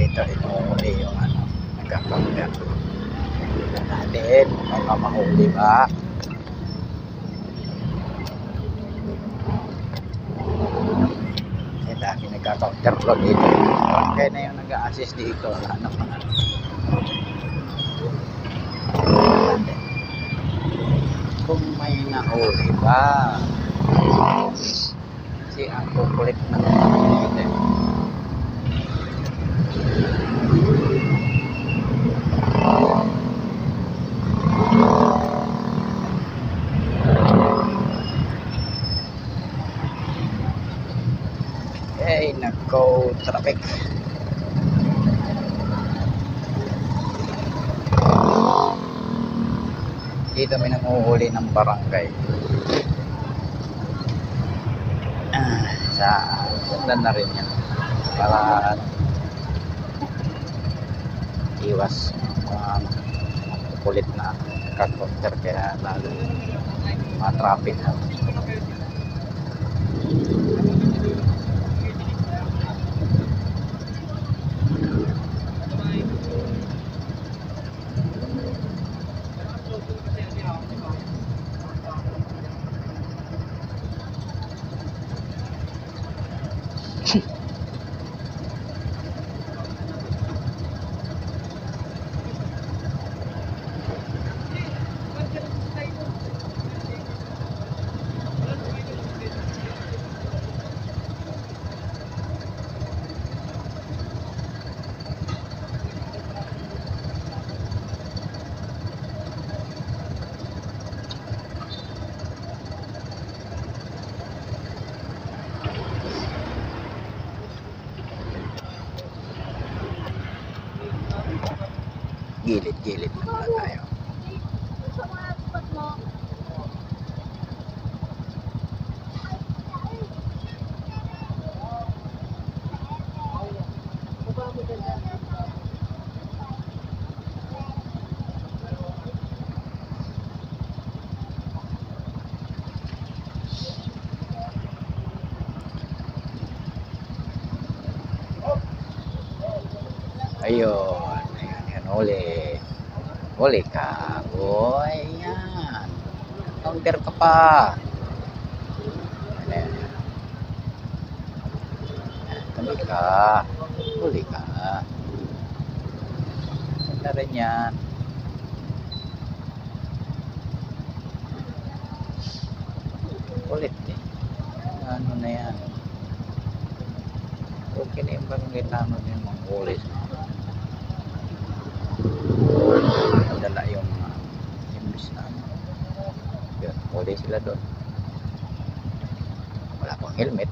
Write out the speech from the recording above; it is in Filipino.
dito inuuli yung ano, nagkakampir. Tingnan natin, baka mahuli ba? Kasi dati nagkakampir ko dito. Kaya na yung nag-a-assist dito. Wala naman ano. Kung may nahuli ba? Kasi ang kukulit ng traffic. Dito may nanguhuli ng barangay. Ah, sa sundan na rin yan. Para iwas mga kulit na kakonter kaya lalo mga traffic na. Gilid-gilid na muna tayo. Ayun. Huli. Huli ka. Boy. Yan. Counter ka pa. Ayan. Tabi ka. Huli ka. Ganda rin yan. Ulit eh. Ano na yan. Okay na yung barangay tama din mga ulis. Dala yung mga imbis na ano. Yun, huli sila doon. Wala pang helmet.